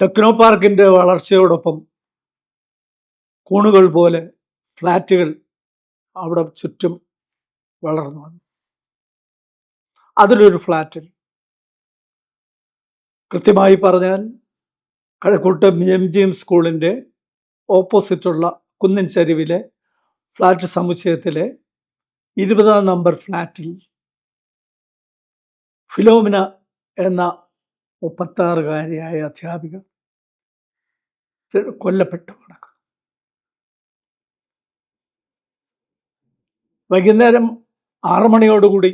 Techno പാർക്കിന്റെ വളർച്ചയോടൊപ്പം കൂണുകൾ പോലെ ഫ്ലാറ്റുകൾ അവിടെ ചുറ്റും വളർന്നു വന്നു. അതിലൊരു ഫ്ലാറ്റിൽ കൃത്യമായി പറഞ്ഞാൽ കഴക്കൂട്ട് എം ജി എം സ്കൂളിന്റെ ഓപ്പോസിറ്റുള്ള കുന്നിൻ ചരിവിലെ ഫ്ലാറ്റ് സമുച്ചയത്തിലെ ഇരുപതാം നമ്പർ ഫ്ലാറ്റിൽ ഫിലോമിന എന്ന മുപ്പത്താറുകാരിയായ അധ്യാപിക കൊല്ലപ്പെട്ടു കിടക്കുന്നു. വൈകുന്നേരം ആറ് മണിയോടുകൂടി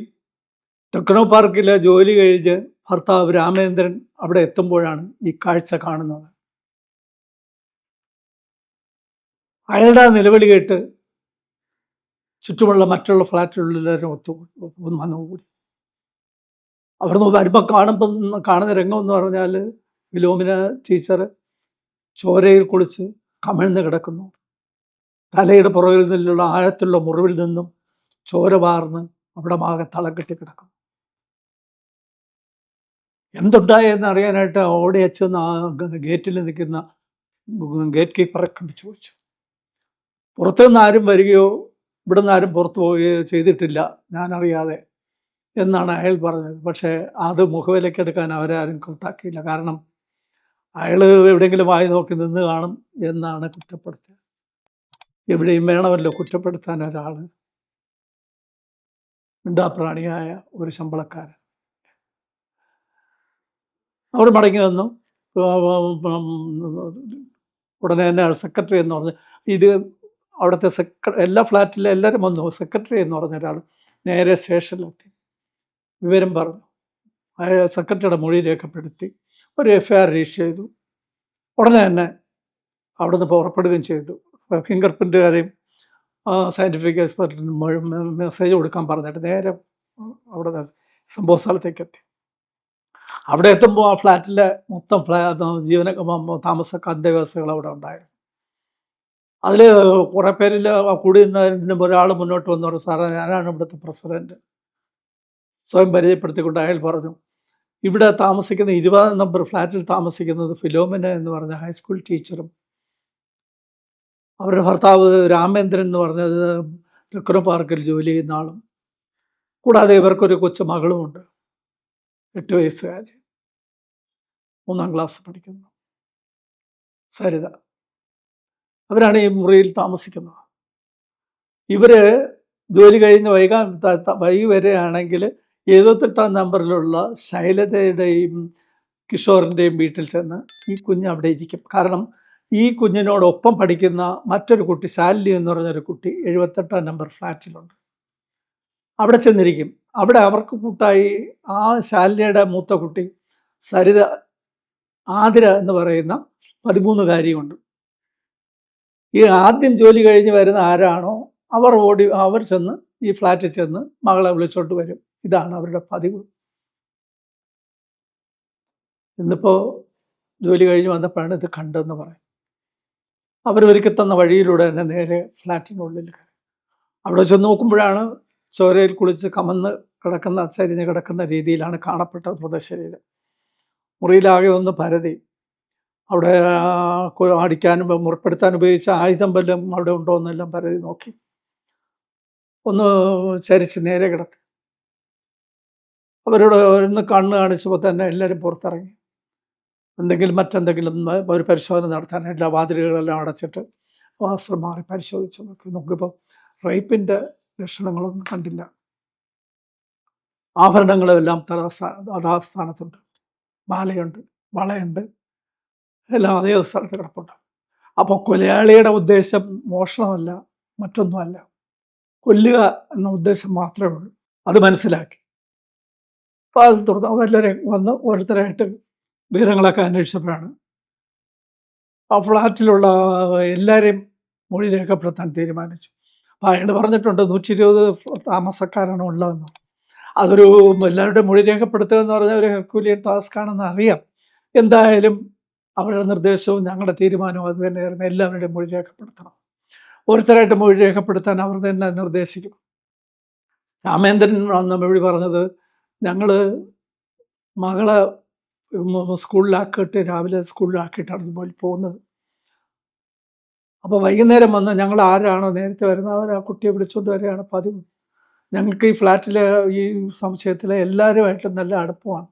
ടെക്നോ പാർക്കിലെ ജോലി കഴിഞ്ഞ് ഭർത്താവ് രാമേന്ദ്രൻ അവിടെ എത്തുമ്പോഴാണ് ഈ കാഴ്ച കാണുന്നത്. അയാളുടെ നിലവിളി കേട്ട് ചുറ്റുമുള്ള മറ്റുള്ള ഫ്ലാറ്റുകളിലെല്ലാവരും ഒത്തു ഒന്ന് വന്നുകൂടി അവിടുന്ന് വരുമ്പോൾ കാണുമ്പം കാണുന്ന രംഗം എന്ന് പറഞ്ഞാൽ വിലോമിന ടീച്ചർ ചോരയിൽ കുളിച്ച് കമിഴ്ന്ന് കിടക്കുന്നു. തലയുടെ പുറകിൽ നിന്നുള്ള ആഴത്തുള്ള മുറിവിൽ നിന്നും ചോര വാർന്ന് അവിടെ മാകെ തളം കെട്ടി കിടക്കും എന്തുണ്ടായെന്ന് അറിയാനായിട്ട് ഓടി അച്ചെന്ന് ആ ഗേറ്റിൽ നിൽക്കുന്ന ഗേറ്റ് കീപ്പറെ കണ്ട് ചോദിച്ചു. പുറത്തുനിന്ന് ആരും വരികയോ ഇവിടെ നിന്ന് ആരും പുറത്തു പോവുകയോ ചെയ്തിട്ടില്ല ഞാനറിയാതെ എന്നാണ് അയാൾ പറഞ്ഞത്. പക്ഷേ അത് മുഖവിലക്കെടുക്കാൻ അവരാരും കൂട്ടാക്കിയില്ല കാരണം അയാൾ എവിടെയെങ്കിലും വായി നോക്കി നിന്ന് കാണും എന്നാണ് കുറ്റപ്പെടുത്തുക എവിടെയും വേണമല്ലോ കുറ്റപ്പെടുത്താൻ ഒരാൾ. മിണ്ടാപ്രാണിയായ ഒരു ശമ്പളക്കാരൻ. അവർ മടങ്ങി വന്നു. ഉടനെ തന്നെ സെക്രട്ടറി എന്ന് പറഞ്ഞ് ഇത് അവിടുത്തെ സെക്ര എല്ലാ ഫ്ലാറ്റിലെ എല്ലാവരും വന്നു. സെക്രട്ടറി എന്ന് പറഞ്ഞ ഒരാൾ നേരെ സ്റ്റേഷനിലെത്തി. വിവരം പറഞ്ഞു. അയാൾ സെക്രട്ടറിയുടെ മൊഴി രേഖപ്പെടുത്തി. ഒരു എഫ് ഐ ആർ രജിസ്റ്റർ ചെയ്തു. ഉടനെ തന്നെ അവിടുന്ന് പുറപ്പെടുകയും ചെയ്തു. ഫിംഗർ പ്രിന്റുകാരെയും സയന്റിഫിക് എക്സ്പെർട്ടിന് മെസ്സേജ് കൊടുക്കാൻ പറഞ്ഞിട്ട് നേരെ അവിടെ സംഭവ സ്ഥലത്തേക്ക് എത്തി. അവിടെ എത്തുമ്പോൾ ആ ഫ്ലാറ്റിലെ മൊത്തം ഫ്ലാ ജീവന താമസ അന്തേവാസികൾ അവിടെ ഉണ്ടായിരുന്നു. അതിൽ കുറേ പേരിൽ കൂടി നിന്നതിന് ഒരാൾ മുന്നോട്ട് വന്നു. പറഞ്ഞു സാറേ ഞാനാണ് ഇവിടുത്തെ പ്രസിഡന്റ് സ്വയം പരിചയപ്പെടുത്തിക്കൊണ്ട് അയാൾ പറഞ്ഞു ഇവിടെ താമസിക്കുന്ന ഇരുപതാം നമ്പർ ഫ്ലാറ്റിൽ താമസിക്കുന്നത് ഫിലോമിന എന്ന് പറഞ്ഞ ഹൈസ്കൂൾ ടീച്ചറും അവരുടെ ഭർത്താവ് രാമേന്ദ്രൻ എന്ന് പറഞ്ഞത് ലക്നോ പാർക്കിൽ ജോലി ചെയ്യുന്ന ആളും കൂടാതെ ഇവർക്കൊരു കൊച്ചു മകളുമുണ്ട് എട്ട് വയസ്സുകാർ മൂന്നാം ക്ലാസ് പഠിക്കുന്നു. സരിത അവരാണ് ഈ മുറിയിൽ താമസിക്കുന്നത്. ഇവർ ജോലി കഴിഞ്ഞ് വൈകാൻ വൈകി വരികയാണെങ്കിൽ എഴുപത്തെട്ടാം നമ്പറിലുള്ള ശൈലജയുടെയും കിഷോറിന്റെയും വീട്ടിൽ ചെന്ന് ഈ കുഞ്ഞ് അവിടെ ഇരിക്കും. കാരണം ഈ കുഞ്ഞിനോടൊപ്പം പഠിക്കുന്ന മറ്റൊരു കുട്ടി ശാലിനി എന്ന് പറഞ്ഞൊരു കുട്ടി എഴുപത്തെട്ടാം നമ്പർ ഫ്ലാറ്റിലുണ്ട്. അവിടെ ചെന്നിരിക്കും. അവിടെ അവർക്ക് കൂട്ടായി ആ ശാലിനിയുടെ മൂത്ത കുട്ടി സരിത ആതിര എന്ന് പറയുന്ന പതിമൂന്നുകാരിയുണ്ട് ഈ ആദ്യം ജോലി കഴിഞ്ഞ് വരുന്ന ആരാണോ അവർ ഓടി അവർ ചെന്ന് ഈ ഫ്ലാറ്റിൽ ചെന്ന് മകളെ വിളിച്ചോട്ട് വരും. ഇതാണ് അവരുടെ പതിവ്. ഇന്നിപ്പോൾ ജോലി കഴിഞ്ഞ് വന്നപ്പോഴാണ് ഇത് കണ്ടതെന്ന് പറയും. അവരൊരുക്കി തന്ന വഴിയിലൂടെ തന്നെ നേരെ ഫ്ലാറ്റിനുള്ളിൽ കയറി. അവിടെ ചെന്ന് നോക്കുമ്പോഴാണ് ചോരയിൽ കുളിച്ച് കമന്ന് കിടക്കുന്ന ചരിഞ്ഞ് കിടക്കുന്ന രീതിയിലാണ് കാണപ്പെട്ട മൃതശരീരം മുറിയിലാകെ ഒന്ന് പരതി. അവിടെ അടിക്കാനും മുറിപ്പെടുത്താൻ ഉപയോഗിച്ച ആയുധം വല്ലതും അവിടെ ഉണ്ടോ എന്നെല്ലാം പരതി നോക്കി. ഒന്ന് ചരിച്ച് നേരെ കിടത്തി. അവരോട് ഒന്ന് കണ്ണ് കാണിച്ചപ്പോൾ തന്നെ എല്ലാവരും പുറത്തിറങ്ങി. എന്തെങ്കിലും മറ്റെന്തെങ്കിലും ഒരു പരിശോധന എല്ലാ വാതിലുകളെല്ലാം അടച്ചിട്ട് വാസ്ത്രം മാറി പരിശോധിച്ചു നോക്കി. നോക്കിയപ്പോൾ റേപ്പിന്റെ ലക്ഷണങ്ങളൊന്നും കണ്ടില്ല. ആഭരണങ്ങളുമെല്ലാം അതാ സ്ഥാനത്തുണ്ട്. മാലയുണ്ട് വളയുണ്ട്. എല്ലാം അതേ സ്ഥലത്ത് കിടപ്പുണ്ട്. അപ്പോൾ കൊലയാളിയുടെ ഉദ്ദേശം മോഷണമല്ല മറ്റൊന്നുമല്ല. കൊല്ലുക എന്ന ഉദ്ദേശം മാത്രമേ ഉള്ളൂ. അത് മനസ്സിലാക്കി. അത് തുറന്ന് അവരെല്ലാവരും വന്ന് ഓരോരുത്തരായിട്ട് വിവരങ്ങളൊക്കെ അന്വേഷിച്ചപ്പോഴാണ്. ആ ഫ്ലാറ്റിലുള്ള എല്ലാവരെയും മൊഴി രേഖപ്പെടുത്താൻ തീരുമാനിച്ചു. അപ്പോൾ അയാൾ പറഞ്ഞിട്ടുണ്ട് നൂറ്റി ഇരുപത് താമസക്കാരാണ് ഉള്ളതെന്ന്. അതൊരു എല്ലാവരുടെയും മൊഴി രേഖപ്പെടുത്തുക എന്ന് പറഞ്ഞാൽ ഒരു ഹെർക്കൂലിയൻ ടാസ്ക് ആണെന്ന് അറിയാം. എന്തായാലും അവരുടെ നിർദ്ദേശവും ഞങ്ങളുടെ തീരുമാനവും അത് തന്നെയായിരുന്നു. എല്ലാവരുടെയും മൊഴി രേഖപ്പെടുത്തണം. ഓരോരുത്തരായിട്ട് മൊഴി രേഖപ്പെടുത്താൻ അവർ തന്നെ നിർദ്ദേശിക്കും. രാമേന്ദ്രൻ അന്ന് മൊഴി പറഞ്ഞത് ഞങ്ങൾ മകളെ സ്കൂളിലാക്കിയിട്ട് രാവിലെ സ്കൂളിലാക്കിയിട്ടാണ് പോയി പോകുന്നത് അപ്പോൾ വൈകുന്നേരം വന്ന് ഞങ്ങൾ ആരാണോ നേരത്തെ വരുന്നത് അവർ ആ കുട്ടിയെ വിളിച്ചുകൊണ്ട് വരികയാണ്. പതിവ് ഞങ്ങൾക്ക് ഈ ഫ്ലാറ്റിലെ ഈ സംശയത്തിലെ എല്ലാവരുമായിട്ടും നല്ല അടുപ്പമാണ്.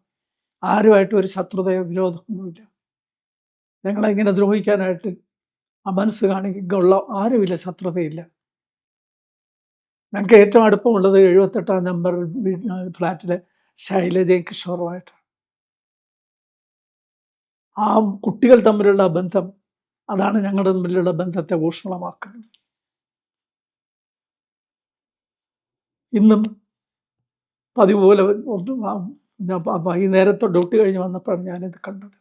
ആരുമായിട്ടും ഒരു ശത്രുതയോ വിരോധമൊന്നുമില്ല. ഞങ്ങളെ ഇങ്ങനെ ദ്രോഹിക്കാനായിട്ട് ആ മനസ്സ് കാണിക്കുള്ള ആരുമില്ല ശത്രുതയില്ല. ഞങ്ങൾക്ക് ഏറ്റവും അടുപ്പമുള്ളത് എഴുപത്തെട്ടാം നമ്പർ ഫ്ലാറ്റിലെ ശൈലജയും കിഷോറുമായിട്ടാണ് ആ കുട്ടികൾ തമ്മിലുള്ള ബന്ധം അതാണ് ഞങ്ങളുടെ തമ്മിലുള്ള ബന്ധത്തെ ഊഷ്മളമാക്കുന്നത്. ഇന്നും പതിവ് പോലെ വൈകുന്നേരത്തെ ഡ്യൂട്ടി കഴിഞ്ഞ് വന്നപ്പോഴാണ് ഞാനിത് കണ്ടത്.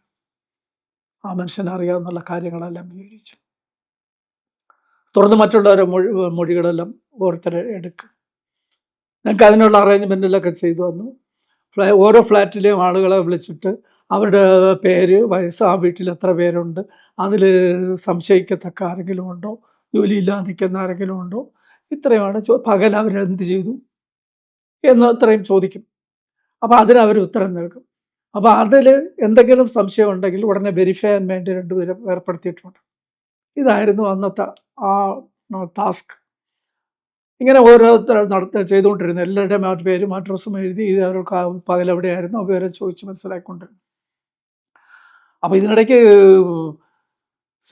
ആ മനുഷ്യനെ അറിയാവുന്ന കാര്യങ്ങളെല്ലാം വിവരിച്ചു. തുടർന്ന് മറ്റുള്ളവരെ മൊഴി മൊഴികളെല്ലാം ഓരോരുത്തരെ എടുക്കും. ഞങ്ങൾക്ക് അതിനുള്ള അറേഞ്ച്മെന്റിലൊക്കെ ചെയ്തു വന്നു ഫ്ലാ ഓരോ ഫ്ലാറ്റിലെയും ആളുകളെ വിളിച്ചിട്ട് അവരുടെ പേര് വയസ്സ് ആ വീട്ടിൽ എത്ര പേരുണ്ട് അതിൽ സംശയിക്കത്തക്ക ആരെങ്കിലും ഉണ്ടോ? ജോലിയില്ലാതെ നിൽക്കുന്ന ആരെങ്കിലും ഉണ്ടോ? ഇത്രയുമാണ് ചോ പകൽ അവരെന്ത് ചെയ്തു? എന്ന് അത്രയും ചോദിക്കും. അപ്പോൾ അതിന് അവർ ഉത്തരം നൽകും. അപ്പോൾ അതിൽ എന്തെങ്കിലും സംശയം ഉണ്ടെങ്കിൽ ഉടനെ വെരിഫൈ ചെയ്യാൻ വേണ്ടി രണ്ടുപേരും ഏർപ്പെടുത്തിയിട്ടുണ്ട്. ഇതായിരുന്നു അന്നത്തെ ആ ടാസ്ക് ഇങ്ങനെ ഓരോരുത്തർ നടത്ത ചെയ്തുകൊണ്ടിരുന്നു എല്ലാവരുടെയും അവരുടെ പേരും അഡ്രസ്സും എഴുതി ഇത് അവർക്ക് പകൽ എവിടെയായിരുന്നു അവരെ ചോദിച്ച് മനസ്സിലാക്കിക്കൊണ്ടിരുന്നു അപ്പോൾ ഇതിനിടയ്ക്ക്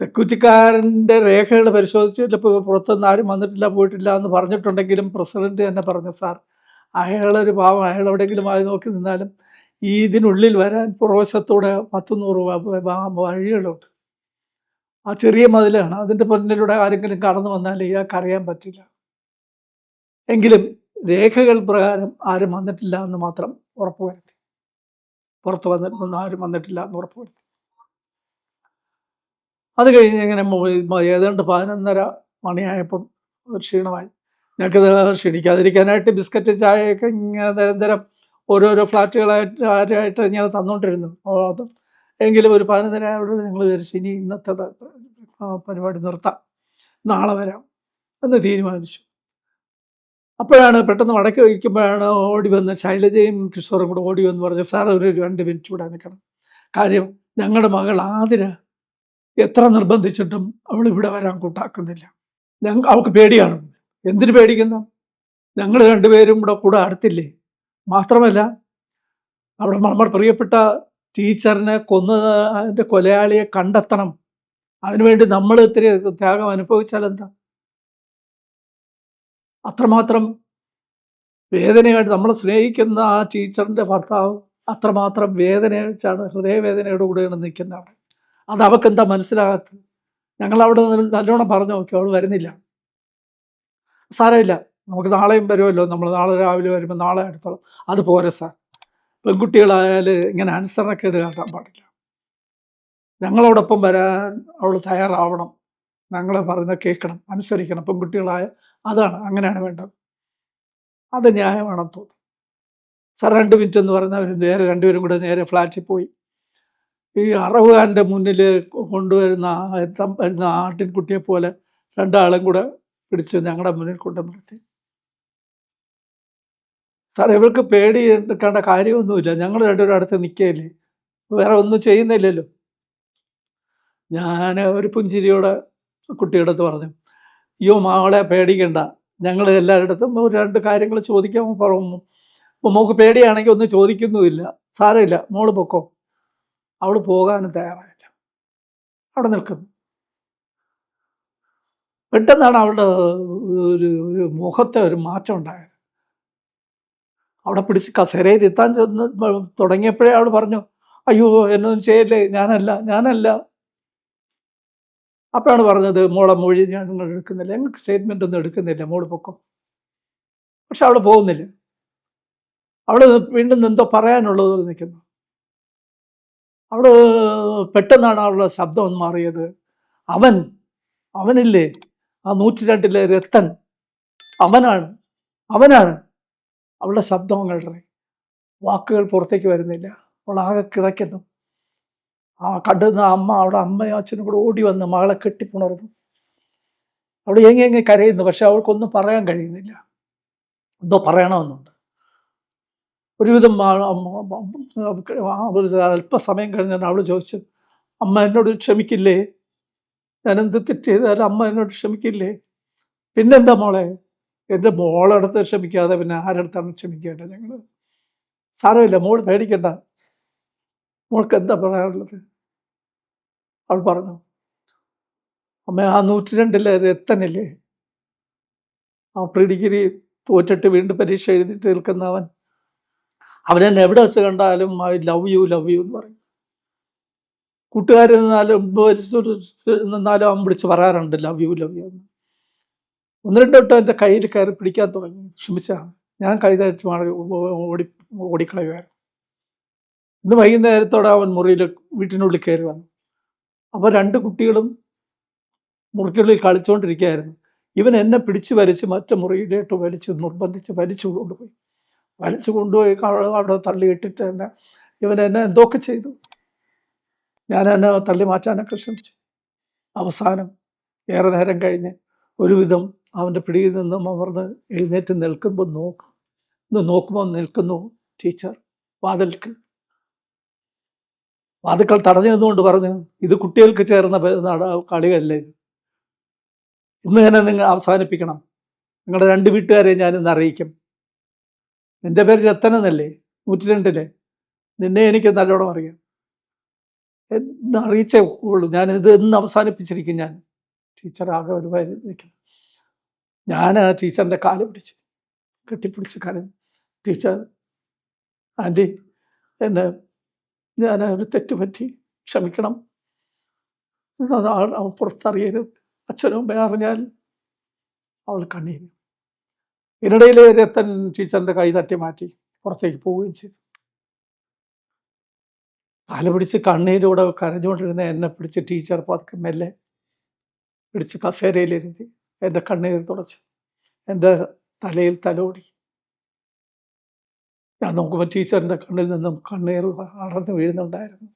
സെക്യൂരിറ്റിക്കാരന്റെ രേഖകൾ പരിശോധിച്ച് പുറത്തുനിന്ന് ആരും വന്നിട്ടില്ല പോയിട്ടില്ല എന്ന് പറഞ്ഞിട്ടുണ്ടെങ്കിലും പ്രസിഡന്റ് തന്നെ പറഞ്ഞു സാർ അയാളൊരു പാവം അയാൾ എവിടെയെങ്കിലും ആയി നോക്കി നിന്നാലും ഈ ഇതിനുള്ളിൽ വരാൻ പുറവശത്തൂടെ പത്തുനൂറ് വഴികളുണ്ട്. ആ ചെറിയ മതിലാണ്. അതിന്റെ പൊന്നിലൂടെ ആരെങ്കിലും കടന്നു വന്നാൽ ഇയാൾക്ക് അറിയാൻ പറ്റില്ല. എങ്കിലും രേഖകൾ പ്രകാരം ആരും വന്നിട്ടില്ല എന്ന് മാത്രം ഉറപ്പുവരുത്തി. പുറത്ത് വന്നിട്ടൊന്നും ആരും വന്നിട്ടില്ല എന്ന് ഉറപ്പുവരുത്തി. അത് കഴിഞ്ഞ് ഇങ്ങനെ ഏതാണ്ട് പതിനൊന്നര മണിയായപ്പം ക്ഷീണമായി. ഞങ്ങൾക്ക് ക്ഷീണിക്കാതിരിക്കാനായിട്ട് ബിസ്ക്കറ്റ് ചായയൊക്കെ ഇങ്ങനെ നിരന്തരം ഓരോരോ ഫ്ലാറ്റുകളായിട്ട് ആരായിട്ട് ഇങ്ങനെ തന്നുകൊണ്ടിരുന്നു. അത് എങ്കിലും ഒരു പതിനൊന്നര ആയപ്പോൾ ഞങ്ങൾ വിചാരിച്ചു ഇനി ഇന്നത്തെ പരിപാടി നിർത്താം. നാളെ വരാം എന്ന് തീരുമാനിച്ചു. അപ്പോഴാണ് പെട്ടെന്ന് വടക്ക് വയ്ക്കുമ്പോഴാണ് ഓടി വന്ന് ശൈലജയും കിഷോറും കൂടെ ഓടി വന്ന് പറഞ്ഞു സാർ ഒരു രണ്ട് മിനിറ്റ് ഇവിടെ നിൽക്കണം. കാര്യം ഞങ്ങളുടെ മകൾ ആതിര എത്ര നിർബന്ധിച്ചിട്ടും അവൾ ഇവിടെ വരാൻ കൂട്ടാക്കുന്നില്ല. ഞങ്ങൾ അവൾക്ക് പേടിയാണ്. എന്തിനു പേടിക്കുന്ന? ഞങ്ങൾ രണ്ടുപേരും ഇവിടെ കൂടെ അടുത്തില്ലേ? മാത്രമല്ല അവിടെ നമ്മുടെ പ്രിയപ്പെട്ട ടീച്ചറിനെ കൊന്ന അതിന്റെ കൊലയാളിയെ കണ്ടെത്തണം. അതിനുവേണ്ടി നമ്മൾ ഇത്തിരി ത്യാഗം അനുഭവിച്ചാൽ എന്താ അത്രമാത്രം വേദനയായിട്ട് നമ്മളെ സ്നേഹിക്കുന്ന ആ ടീച്ചറിന്റെ ഭർത്താവ് അത്രമാത്രം വേദനയാണ് ഹൃദയവേദനയോട് കൂടെയാണ് നിൽക്കുന്നത്. അവിടെ അത് അവൾക്ക് എന്താ മനസ്സിലാകാത്തത്? ഞങ്ങൾ അവിടെ നല്ലോണം പറഞ്ഞു നോക്കി അവൾ വരുന്നില്ല. സാരമില്ല നമുക്ക് നാളെയും വരുമല്ലോ. നമ്മൾ നാളെ രാവിലെ വരുമ്പോൾ നാളെ അടുത്തോളം. അത് പോരെ സാർ. പെൺകുട്ടികളായാൽ ഇങ്ങനെ അനുസരണക്കേട് കാട്ടാൻ പാടില്ല. ഞങ്ങളോടൊപ്പം വരാൻ അവൾ തയ്യാറാവണം. ഞങ്ങളെ പറഞ്ഞ കേൾക്കണം അനുസരിക്കണം. പെൺകുട്ടികളായ അതാണ് അങ്ങനെയാണ് വേണ്ടത്. അത് ന്യായമാണെന്ന് തോന്നുന്നു. സാർ രണ്ട് മിനിറ്റ് എന്ന് പറഞ്ഞാൽ അവർ നേരെ രണ്ടുപേരും കൂടെ നേരെ ഫ്ലാറ്റിൽ പോയി. ഈ അറവുകാരന്റെ മുന്നിൽ കൊണ്ടുവരുന്ന വരുന്ന ആട്ടിൻകുട്ടിയെ പോലെ രണ്ടാളും കൂടെ പിടിച്ച് ഞങ്ങളുടെ മുന്നിൽ കൊണ്ടു നിർത്തി. സാർ ഇവൾക്ക് പേടി എടുക്കേണ്ട കാര്യമൊന്നുമില്ല. ഞങ്ങൾ രണ്ടുപേരും അടുത്ത് നിൽക്കുകയില്ലേ? വേറെ ഒന്നും ചെയ്യുന്നില്ലല്ലോ. ഞാൻ ഒരു പുഞ്ചിരിയോടെ കുട്ടിയുടെ അടുത്ത് പറഞ്ഞു. അയ്യോ മകളെ പേടിക്കണ്ട. ഞങ്ങൾ എല്ലായിടത്തും രണ്ട് കാര്യങ്ങൾ ചോദിക്കാൻ പറഞ്ഞു അപ്പോൾ മോൾക്ക് പേടിയാണെങ്കിൽ ഒന്നും ചോദിക്കുന്നുമില്ല. സാരമില്ല. മോൾ പൊക്കോ. അവൾ പോകാനും തയ്യാറായില്ല. അവിടെ നിൽക്കുന്നു. പെട്ടെന്നാണ് അവളുടെ ഒരു ഒരു മുഖത്തെ ഒരു മാറ്റം ഉണ്ടായത്. അവിടെ പിടിച്ച് കസേരയിൽ ഇരുത്താൻ ചെന്ന് തുടങ്ങിയപ്പോഴേ അവൾ പറഞ്ഞു അയ്യോ എന്നൊന്നും ചെയ്യല്ലേ? ഞാനല്ല ഞാനല്ല. അപ്പോഴാണ് പറഞ്ഞത് മോളെ മൊഴി ഞങ്ങൾ എടുക്കുന്നില്ല ഞങ്ങൾക്ക് സ്റ്റേറ്റ്മെന്റ് ഒന്നും എടുക്കുന്നില്ല മോൾ പൊക്കം. പക്ഷെ അവൾ പോകുന്നില്ല. അവൾ വീണ്ടും എന്തോ പറയാനുള്ളത് നിൽക്കുന്നു അവൾ പെട്ടെന്നാണ് അവളുടെ ശബ്ദം ഒന്ന് മാറിയത്. അവൻ അവനില്ലേ? ആ നൂറ്റി രണ്ടിലെ രത്തൻ അവനാണ് അവനാണ്. അവളുടെ ശബ്ദം അങ്ങോട്ട് വാക്കുകൾ പുറത്തേക്ക് വരുന്നില്ല. അവൾ ആകെ കിതയ്ക്കുന്നു. ആ കണ്ടുന്ന അമ്മ അവിടെ അമ്മയും അച്ഛനും കൂടെ ഓടി വന്ന് മകളെ കെട്ടിപ്പുണർന്നു. അവിടെ എങ്ങി എങ്ങി കരയുന്നു പക്ഷെ അവൾക്കൊന്നും പറയാൻ കഴിയുന്നില്ല. എന്തോ പറയണമെന്നുണ്ട്. ഒരുവിധം അല്പസമയം കഴിഞ്ഞാൽ അവൾ ചോദിച്ചു അമ്മ എന്നോട് ക്ഷമിക്കില്ലേ? ഞാനെന്ത് തെറ്റ് ചെയ്താലും അമ്മ എന്നോട് ക്ഷമിക്കില്ലേ? പിന്നെന്താ മോളെ? എന്റെ മോളടുത്ത് ക്ഷമിക്കാതെ പിന്നെ ആരടുത്താണ് ക്ഷമിക്കേണ്ടത് ഞങ്ങൾ സാരമില്ല മോൾ പേടിക്കണ്ട. മോൾക്ക് എന്താ പറയാനുള്ളത്? അവൾ പറഞ്ഞു അമ്മ ആ നൂറ്റി രണ്ടിലെ രത്തനില്ലേ ആ പ്രീ ഡിഗ്രി തോറ്റിട്ട് വീണ്ടും പരീക്ഷ എഴുതിയിട്ട് നിൽക്കുന്നവൻ. അവനെ എവിടെ വെച്ച് കണ്ടാലും I love you love you എന്ന് പറയും. കൂട്ടുകാരിൽ നിന്നാലും നിന്നാലും അവൻ വിളിച്ച് പറയാറുണ്ട് ലവ് യു ലവ് യു എന്ന്. ഒന്ന് രണ്ട് വട്ടം എന്റെ കയ്യിൽ കയറി പിടിക്കാൻ തുടങ്ങി. ക്ഷമിച്ചാണ് ഞാൻ കൈതായിട്ട് ഓടി ഓടിക്കളയുമായിരുന്നു ഇന്ന് വൈകുന്നേരത്തോടെ അവൻ മുറിയിൽ വീട്ടിനുള്ളിൽ കയറി വന്നു. അപ്പോൾ രണ്ട് കുട്ടികളും മുറിക്കുള്ളിൽ കളിച്ചുകൊണ്ടിരിക്കുകയായിരുന്നു ഇവൻ എന്നെ പിടിച്ചു വലിച്ച് മറ്റു മുറിയിലേട്ട് വലിച്ച് നിർബന്ധിച്ച് വലിച്ചു കൊണ്ടുപോയി. വലിച്ചു കൊണ്ടുപോയി അവിടെ തള്ളിയിട്ടിട്ട് എന്നെ ഇവൻ എന്നെ എന്തൊക്കെ ചെയ്തു? ഞാൻ എന്നെ തള്ളി മാറ്റാനൊക്കെ ശ്രമിച്ചു. അവസാനം ഏറെ നേരം കഴിഞ്ഞ് ഒരുവിധം അവന്റെ പിടിയിൽ നിന്നും അമർന്ന് എഴുന്നേറ്റ് നിൽക്കുമ്പോൾ നോക്കും ഇന്ന് നോക്കുമ്പോൾ നിൽക്കുന്നു ടീച്ചർ വാതിൽക്ക് വാതുക്കൾ തടഞ്ഞു നിന്നുകൊണ്ട് പറഞ്ഞു ഇത് കുട്ടികൾക്ക് ചേർന്ന കളിയല്ലേ. ഇന്ന് തന്നെ നിങ്ങൾ അവസാനിപ്പിക്കണം. നിങ്ങളുടെ രണ്ട് വീട്ടുകാരെ ഞാനിന്ന് അറിയിക്കും. നിന്റെ പേര് രത്തനെന്നല്ലേ നൂറ്റി രണ്ടിലെ നിന്നെ എനിക്ക് നല്ലോണം അറിയാം. എന്ന് അറിയിച്ചേ ഉള്ളൂ. ഞാൻ ഇത് ഇന്ന് അവസാനിപ്പിച്ചിരിക്കും ഞാൻ. ടീച്ചർ ആകെ ഒരു നിൽക്കുന്നു. ഞാൻ ആ ടീച്ചറിന്റെ കാൽ പിടിച്ചു കെട്ടിപ്പിടിച്ച് കരഞ്ഞു. ടീച്ചർ ആന്റി എന്നെ ഞാൻ ഒരു തെറ്റുപറ്റി ക്ഷമിക്കണം. അത് അവൻ പുറത്തറിയരുത്. അച്ഛനും അമ്മയും അറിഞ്ഞാൽ അവൾ കണ്ണീര്. ഇതിനിടയിൽ രത്തൻ ടീച്ചറിന്റെ കൈ തട്ടി മാറ്റി പുറത്തേക്ക് പോവുകയും ചെയ്തു. കാല പിടിച്ച് കണ്ണീരൂടെ കരഞ്ഞുകൊണ്ടിരുന്ന എന്നെ പിടിച്ച് ടീച്ചർ പതുക്കെ മെല്ലെ പിടിച്ച് കസേരയിലിരുത്തി എന്റെ കണ്ണീർ തുടച്ചു. എന്റെ തലയിൽ തലോടി. ഞാൻ നോക്കുമ്പോൾ ടീച്ചറിന്റെ കണ്ണിൽ നിന്നും കണ്ണീർ അടർന്നു വീഴുന്നുണ്ടായിരുന്നു.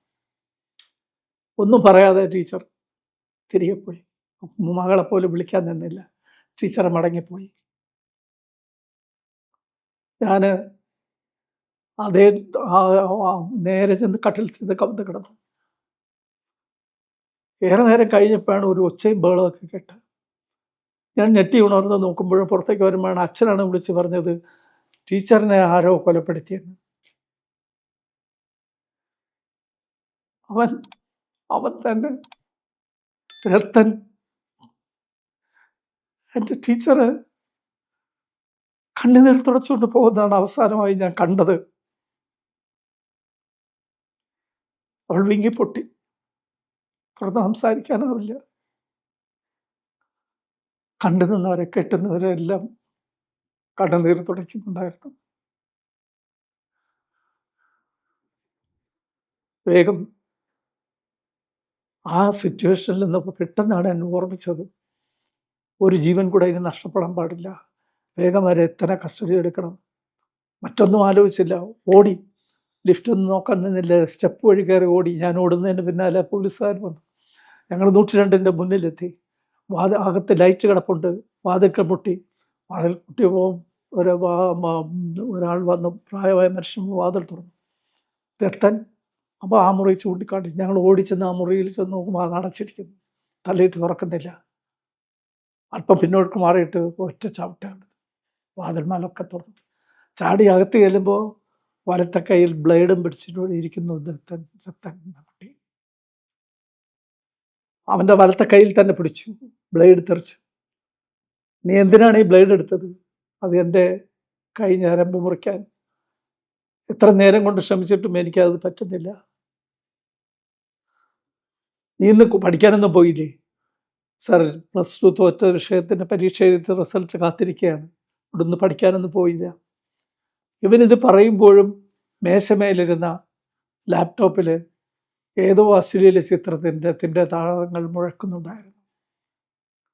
ഒന്നും പറയാതെ ടീച്ചർ തിരികെ പോയി മകളെ പോലും വിളിക്കാൻ നിന്നില്ല. ടീച്ചറെ മടങ്ങിപ്പോയി. ഞാൻ അതേ നേരെ ചെന്ന് കട്ടിൽ ചെന്ന് കവന്ന് കിടന്നു. ഏറെ നേരം കഴിഞ്ഞപ്പോഴാണ് ഒരു ഒച്ചയും ബഹളമൊക്കെ കേട്ട്. ഞാൻ ഞെട്ടി ഉണർന്ന് നോക്കുമ്പോഴും പുറത്തേക്ക് വരുമ്പോഴാണ് അച്ഛനാണ് വിളിച്ച് പറഞ്ഞത് ടീച്ചറിനെ ആരോ കൊലപ്പെടുത്തിയെന്ന്. അവൻ അവൻ തന്നെ രത്തൻ എന്റെ ടീച്ചറ് കണ്ണുനീർ തുടച്ചുകൊണ്ട് പോകുന്നതാണ് അവസാനമായി ഞാൻ കണ്ടത്. അവൾ വിങ്ങിപ്പൊട്ടി. തുറന്ന് സംസാരിക്കാനാവില്ല കണ്ടു നിന്നവരെ കെട്ടുന്നവരെ എല്ലാം കണ്ണുനീർ തുടയ്ക്കുന്നുണ്ടായിരുന്നു വേഗം ആ സിറ്റുവേഷനിൽ നിന്നപ്പോൾ പെട്ടെന്നാണ് എന്നെ ഓർമ്മിച്ചത്. ഒരു ജീവൻ കൂടെ ഇനി നഷ്ടപ്പെടാൻ പാടില്ല. വേഗം വരെ എത്ര കസ്റ്റഡി എടുക്കണം? മറ്റൊന്നും ആലോചിച്ചില്ല. ഓടി. ലിഫ്റ്റ് ഒന്നും നോക്കാൻ നിന്നില്ല. സ്റ്റെപ്പ് വഴി കയറി ഓടി. ഞാൻ ഓടുന്നതിന് പിന്നാലെ പോലീസുകാർ വന്നു. ഞങ്ങൾ നൂറ്റി രണ്ടിന്റെ മുന്നിലെത്തി. വാത അകത്ത് ലൈറ്റ് കിടപ്പുണ്ട്. വാതിൽക്കൽ മുട്ടി വാതിൽ കുട്ടി ഒരു ഒരാൾ വന്ന് പ്രായമായ മനുഷ്യൻ വാതിൽ തുറന്നു. രക്തൻ അപ്പോൾ ആ മുറി ചൂണ്ടിക്കാട്ടി. ഞങ്ങൾ ഓടിച്ചെന്ന് ആ മുറിയിൽ ചെന്ന് നോക്കുമ്പോൾ അത് അടച്ചിരിക്കുന്നു. തള്ളിയിട്ട് തുറക്കുന്നില്ല. അല്പം പിന്നോട്ട് മാറിയിട്ട് ഒറ്റ ചവിട്ടാണ്. വാതിൽമാലൊക്കെ തുറന്നു. ചാടി അകത്ത് ചെല്ലുമ്പോൾ വലത്തെ കയ്യിൽ ബ്ലേഡും പിടിച്ചിട്ട് ഇരിക്കുന്നു രക്തൻ രക്തൻ കുട്ടി. അവന്റെ വലത്തെ കയ്യിൽ തന്നെ പിടിച്ചു. ബ്ലേഡ് തെറിച്ചു. നീ എന്തിനാണ് ഈ ബ്ലേഡ് എടുത്തത്? അത് എന്റെ കൈ ഞരമ്പ് മുറിക്കാൻ എത്ര നേരം കൊണ്ട് ശ്രമിച്ചിട്ടും എനിക്കത് പറ്റുന്നില്ല. നീ ഇന്ന് പഠിക്കാനൊന്നും പോയില്ലേ? സാർ പ്ലസ് ടു തോറ്റ വിഷയത്തിന്റെ പരീക്ഷ എഴുതിയിട്ട് റിസൾട്ട് കാത്തിരിക്കുകയാണ്. ഇവിടുന്ന് പഠിക്കാനൊന്നും പോയില്ല. ഇവനിത് പറയുമ്പോഴും മേശമേലിരുന്ന ലാപ്ടോപ്പിൽ ഏതോ അശ്ലീല ചിത്രത്തിന്റെ തിന്റെ താളങ്ങൾ മുഴക്കുന്നുണ്ടായിരുന്നു.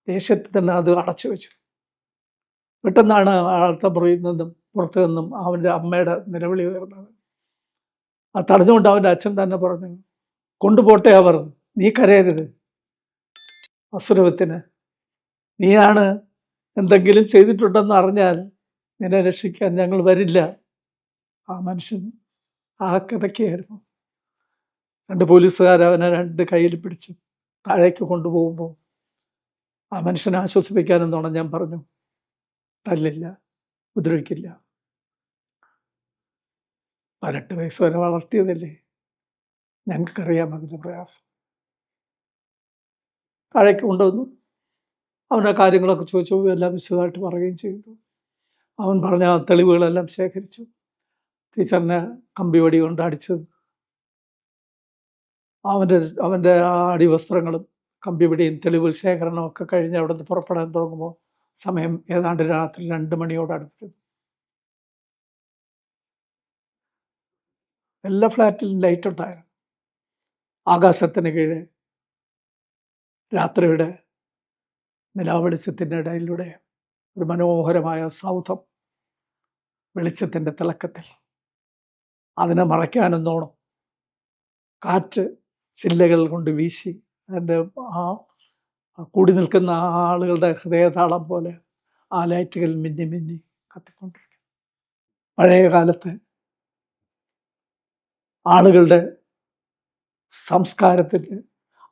ദേഷ്യത്തിൽ തന്നെ അത് അടച്ചു വെച്ചു പെട്ടെന്നാണ് ആളത്തെ മുറിയിൽ നിന്നും പുറത്തു നിന്നും അവന്റെ അമ്മയുടെ നിലവിളി ഉയർന്നത്. ആ തടഞ്ഞുകൊണ്ട് അവന്റെ അച്ഛൻ തന്നെ പറഞ്ഞു കൊണ്ടുപോട്ടെ അവർ നീ കരയരുത്. അസുരവത്തിന് നീയാണ് എന്തെങ്കിലും ചെയ്തിട്ടുണ്ടെന്ന് അറിഞ്ഞാൽ നിന്നെ രക്ഷിക്കാൻ ഞങ്ങൾ വരില്ല. ആ മനുഷ്യൻ ആ കിടക്കുകയായിരുന്നു രണ്ട് പോലീസുകാർ അവനെ രണ്ട് കയ്യിൽ പിടിച്ച് താഴേക്ക് കൊണ്ടുപോകുമ്പോൾ ആ മനുഷ്യനെ ആശ്വസിപ്പിക്കാനെന്നോണം ഞാൻ പറഞ്ഞു. തല്ലില്ല ഉപദ്രവിക്കില്ല പതിനെട്ട് വയസ്സ് വരെ വളർത്തിയതല്ലേ? ഞങ്ങൾക്കറിയാം അതിന്റെ പ്രയാസം. താഴേക്ക് കൊണ്ടുവന്നു. അവന്റെ കാര്യങ്ങളൊക്കെ ചോദിച്ചു. എല്ലാം വിശദമായിട്ട് പറയുകയും ചെയ്തു. അവൻ പറഞ്ഞ തെളിവുകളെല്ലാം ശേഖരിച്ചു. ടീച്ചറിനെ കമ്പി വടി കൊണ്ട് അടിച്ചത് അവന്റെ അവന്റെ ആ അടിവസ്ത്രങ്ങളും കമ്പി വടിയും തെളിവ് ശേഖരണമൊക്കെ കഴിഞ്ഞ് അവിടെ നിന്ന് പുറപ്പെടാൻ തുടങ്ങുമ്പോൾ സമയം ഏതാണ്ട് രാത്രി രണ്ട് മണിയോട് അടുത്തിരുന്നു എല്ലാ ഫ്ലാറ്റിലും ലൈറ്റ് ഉണ്ടായിരുന്നു. ആകാശത്തിന് കീഴെ. രാത്രിയുടെ നിലാവെളിച്ചത്തിന്റെ ഇടയിലൂടെ ഒരു മനോഹരമായ സൗധം വെളിച്ചത്തിന്റെ തിളക്കത്തിൽ. അതിനെ മറയ്ക്കാനെന്നോണം കാറ്റ് ചില്ലകൾ കൊണ്ട് വീശി അതിന്റെ ആ ആ കൂടി നിൽക്കുന്ന ആളുകളുടെ ഹൃദയതാളം പോലെ ആ ലൈറ്റുകൾ മിന്നി മിന്നി കത്തിക്കൊണ്ടിരിക്കും പഴയ കാലത്ത് ആളുകളുടെ സംസ്കാരത്തിന്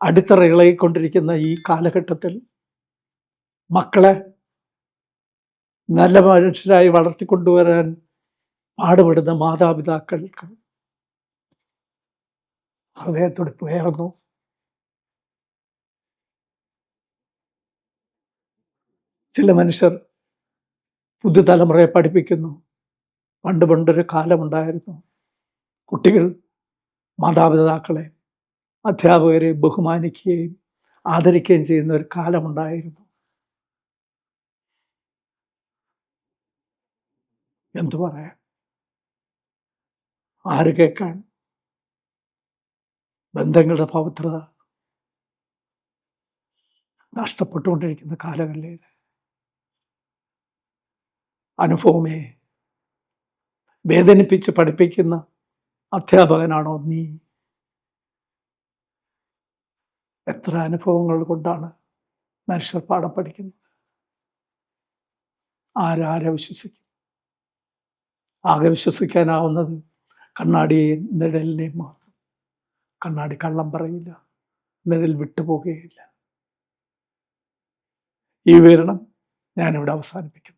അടിത്തറ ഇളകിക്കൊണ്ടിരിക്കുന്ന ഈ കാലഘട്ടത്തിൽ മക്കളെ നല്ല മനുഷ്യരായി വളർത്തിക്കൊണ്ടുവരാൻ പാടുപെടുന്ന മാതാപിതാക്കൾക്ക് ഹൃദയത്തുടിപ്പ് ഉയർന്നു. ചില മനുഷ്യർ പുതുതലമുറയെ പഠിപ്പിക്കുന്നു. പണ്ട് പണ്ടൊരു കാലമുണ്ടായിരുന്നു. കുട്ടികൾ മാതാപിതാക്കളെ അധ്യാപകരെ ബഹുമാനിക്കുകയും ആദരിക്കുകയും ചെയ്യുന്ന ഒരു കാലമുണ്ടായിരുന്നു. എന്തു പറയാൻ? ആര് കേൾക്കാൻ? ബന്ധങ്ങളുടെ പവിത്രത നഷ്ടപ്പെട്ടുകൊണ്ടിരിക്കുന്ന കാലമല്ലേ അനുഭവമേ. വേദനിപ്പിച്ച് പഠിപ്പിക്കുന്ന അധ്യാപകനാണോ നീ? എത്ര അനുഭവങ്ങൾ കൊണ്ടാണ് മനുഷ്യർ പാഠം പഠിക്കുന്നത്? ആരാരെ വിശ്വസിക്കും? ആകെ വിശ്വസിക്കാനാവുന്നത് കണ്ണാടിയെയും നിഴലിനെയും മാത്രം. കണ്ണാടി കള്ളം പറയില്ല നിഴൽ വിട്ടുപോകുകയില്ല. ഈ വിവരണം ഞാനിവിടെ അവസാനിപ്പിക്കുന്നു.